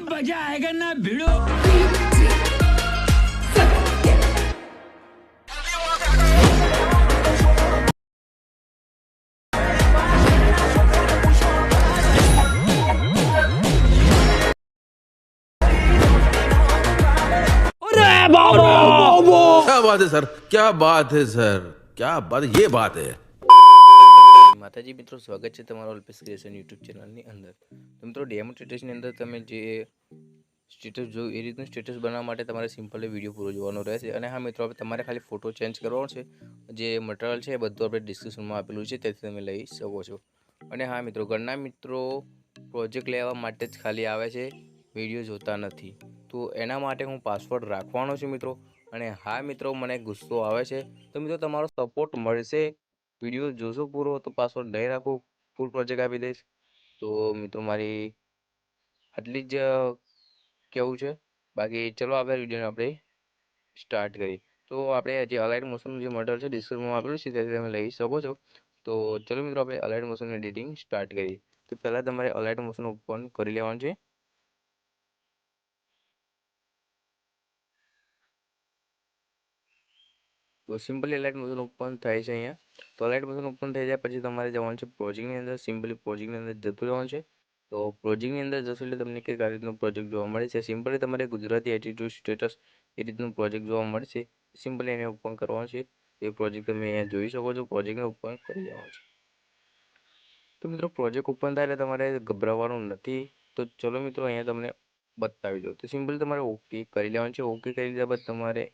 मज़ा आएगा ना भिड़ो। क्या बात है, सर? क्या बात है, सर? क्या बात ये बात है। માતાજી, મિત્રો, સ્વાગત છે તમારો અલ્પેશ ક્રિએશન યુટ્યુબ ચેનલની અંદર. તો મિત્રો ડેમોન્સ્ટ્રેટેશનની અંદર તમે જે સ્ટેટસ જોયું એ રીતનું સ્ટેટસ બનાવવા માટે તમારે સિમ્પલ વીડિયો પૂરો જોવાનો રહેશે. અને હા, મિત્રો આપણે તમારે ખાલી ફોટો ચેન્જ કરવાનો છે. જે મટીરિયલ છે એ બધું આપણે ડિસ્ક્રિપ્શનમાં આપેલું છે, તેથી તમે લઈ શકો છો. અને હા, મિત્રો, ઘરના મિત્રો પ્રોજેક્ટ લેવા માટે જ ખાલી આવે છે વીડિયો જોતા નથી. તો એના માટે હું પાસવર્ડ રાખવાનો છું, મિત્રો. અને હા, મિત્રો, મને ગુસ્સો આવે છે. તો મિત્રો, તમારો સપોર્ટ મળશે વીડિયો જોશો પૂરો, તો પાસવર્ડ નહીં રાખું ફૂલ પ્રોજેક્ટ આપી દઈશ. તો મિત્રો, મારી આટલી જ કેવું છે? બાકી ચલો આપણે વિડીયોને આપણે સ્ટાર્ટ કરીએ. તો આપણે જે અલાઇટ મોશનનું જે મર્ડર છે ડિસ્ક્રિપ્શનમાં આપેલું છે, તે તમે લઈ શકો છો. તો ચલો મિત્રો, આપણે અલાઇટ મોશનની એડિટિંગ સ્ટાર્ટ કરીએ. તો પહેલાં તમારે અલાઇટ મોશન ઓપન કરી લેવાનું છે. તો સિમ્પલી અલાઇટ મોશન ઓપન થાય છે અહીંયા. તો અલાઇટ મોશન ઓપન થઈ જાય, પછી તમારે જવાનું છે પ્રોજેક્ટની અંદર સિમ્પલી પ્રોજેક્ટની અંદર જતું રહેવાનું છે. તો પ્રોજેક્ટની અંદર જશો એટલે તમને કઈ રીતનું પ્રોજેક્ટ જોવા મળે છે. સિમ્પલી તમારે ગુજરાતી એટીટ્યુડ સ્ટેટસ એ રીતનું પ્રોજેક્ટ જોવા મળશે સિમ્પલી એને ઓપન કરવાનું છે. એ પ્રોજેક્ટ તમે અહીંયા જોઈ શકો છો. પ્રોજેક્ટને ઓપન કરી દેવાનું છે. તો મિત્રો પ્રોજેક્ટ ઓપન થાય એટલે તમારે ગભરાવાનું નથી. તો ચલો મિત્રો, અહીંયા તમને બતાવી દઉં. તો સિમ્પલ તમારે ઓકે કરી લેવાનું છે. ઓકે કરી લીધા બાદ તમારે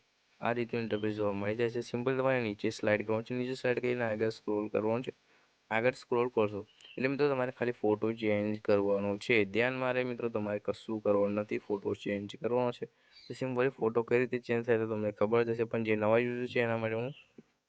આ રીતનું ઇન્ટરફેસ જોવા મળી જાય છે. સિમ્પલ તમારે નીચે સ્લાઇડ કરવાનું છે. નીચે સ્લાઇડ કરીને આગળ સ્ક્રોલ કરવાનું છે. આગળ સ્ક્રોલ કરશો. એટલે મિત્રો તમારે ખાલી ફોટો ચેન્જ કરવાનો છે. ધ્યાન મારે મિત્રો તમારે કશું કરવાનું નથી. ફોટો ચેન્જ કરવાનો છે. તો સિમ્પલી ફોટો કઈ રીતે ચેન્જ થાય તો તમને ખબર જ હશે. પણ જે નવા યુઝર છે એના માટે હું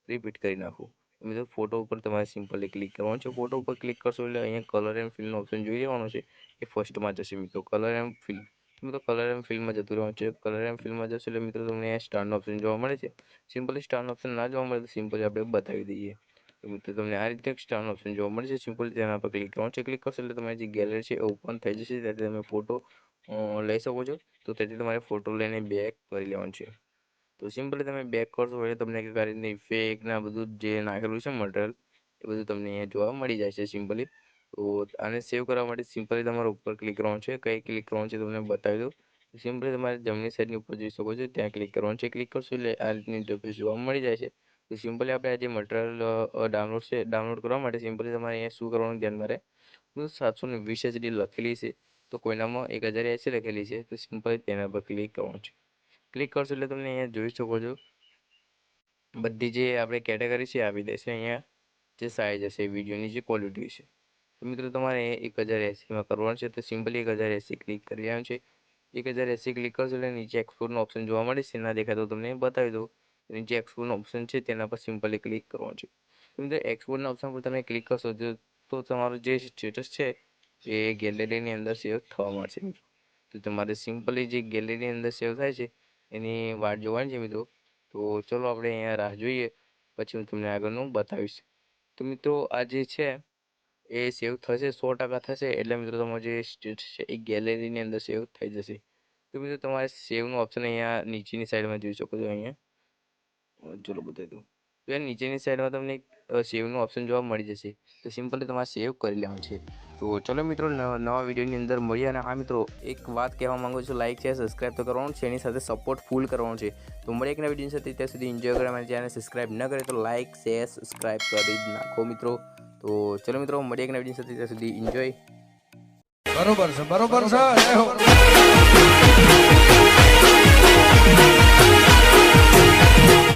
રિપીટ કરી નાખું. મિત્રો ફોટો ઉપર તમારે સિમ્પલી ક્લિક કરવાનું છે. ફોટો ઉપર ક્લિક કરશો એટલે અહીંયા કલર એન્ડ ફિલનો ઓપ્શન જોઈ લેવાનો છે. એ ફર્સ્ટમાં જશે મિત્રો. કલર એન્ડ ફિલ મિત્રો કલર એમ ફિલ્મમાં જતું રહેવાનું છે. કલર એમ ફિલ્મમાં જશો એટલે મિત્રો તમને અહીંયા સ્ટારનો ઓપ્શન જોવા મળે છે. સિમ્પલી સ્ટારનો ઓપ્શન ના જોવા મળે તો સિમ્પલી આપણે બતાવી દઈએ. તો મિત્રો તમને આ રીતે સ્ટારનો ઓપ્શન જોવા મળે છે. સિમ્પલી તેના પર ક્લિક કરવાનું છે ક્લિક કરશો એટલે તમારી જે ગેલેરી છે એ ઓપન થઈ જશે. ત્યાંથી તમે ફોટો લઈ શકો છો. તો તેથી તમારે ફોટો લઈને બેક કરી લેવાનું છે. તો સિમ્પલી તમે બેક કરશો એટલે તમને કઈ આ રીતની ફેક ને બધું જે નાખેલું છે મટીરિયલ એ બધું તમને અહીંયા જોવા મળી જાય છે સિમ્પલી તો આને સેવ કરવા માટે સિમ્પલી તમારે ઉપર ક્લિક કરવાનું છે. કઈ ક્લિક કરવાનું છે તમને બતાવી દઉં. સિમ્પલી તમારે જમણી સાઈડની ઉપર જોઈ શકો છો, ત્યાં ક્લિક કરવાનું છે. ક્લિક કરશો એટલે આ રીતની ઇન્ટરફેસ જોવા મળી જાય છે. તો સિમ્પલી આપણે આ જે મટીરિયલ ડાઉનલોડ છે ડાઉનલોડ કરવા માટે સિમ્પલી તમારે અહીંયા શું કરવાનું ધ્યાન મારે સાતસો ને વીસ એચડી લખેલી છે. તો કોઈનામાં એક હજાર એસી લખેલી છે. તો સિમ્પલી તેના પર ક્લિક કરવાનું છે. ક્લિક કરશો એટલે તમને અહીંયા જોઈ શકો છો. બધી જે આપણે કેટેગરી છે આવી દેશે અહીંયા. જે સાઇઝ હશે વિડીયોની જે ક્વોલિટી છે. તો મિત્રો, તમારે એક હજાર એંસીમાં કરવાનું છે. તો સિમ્પલી એક હજાર એંસી ક્લિક કરી લેવાનું છે. એક હજાર એંસી ક્લિક કરશો એટલે નીચે એક્સપોર્ટનો ઓપ્શન જોવા મળે છે. ના દેખાય તો તમને બતાવી દઉં. નીચે એક્સપોર્ટનો ઓપ્શન છે, તેના પર સિમ્પલી ક્લિક કરવાનું છે. તો મિત્રો એક્સપોર્ટના ઓપ્શન પર તમે ક્લિક કરશો તો તમારું જે સ્ટેટસ છે, એ ગેલેરીની અંદર સેવ થવા મળશે તો તમારે સિમ્પલી જે ગેલેરીની અંદર સેવ થાય છે, એની વાટ જોવાની છે મિત્રો. તો ચલો આપણે અહીંયા રાહ જોઈએ. પછી હું તમને આગળનું બતાવીશ. તો મિત્રો, આ જે છે એ સેવ થશે, સો ટકા થશે, એટલે મિત્રો તમારું જે સ્ટેટ છે એ ગેલેરીની અંદર સેવ થઈ જશે. તો મિત્રો તમારે સેવનું ઓપ્શન અહીંયા નીચેની સાઈડમાં જોઈ શકો છો અહીંયા. ચલો બતાવી દઉં. તો એ નીચેની સાઈડમાં તમને સેવનું ઓપ્શન જોવા મળી જશે. તો સિમ્પલી તમારે સેવ કરી લેવાનું છે. તો ચલો મિત્રો નવા વિડીયોની અંદર મળીએ અને હા મિત્રો, એક વાત કહેવા માગું છું લાઇક છે સબસ્ક્રાઇબ તો કરવાનું છે, એની સાથે સપોર્ટ ફૂલ કરવાનું છે. તો મળી એક નવા વીડિયો સાથે, ત્યાં સુધી એન્જોય કરવા માટે ચેનલ સબસ્ક્રાઇબ ન કરે તો લાઇક શેર સબસ્ક્રાઇબ કરી નાખો મિત્રો. તો ચલો મિત્રો મળીએ એક નવી સાથે. ત્યાં સુધી એન્જોય બરોબર છે બરોબર છે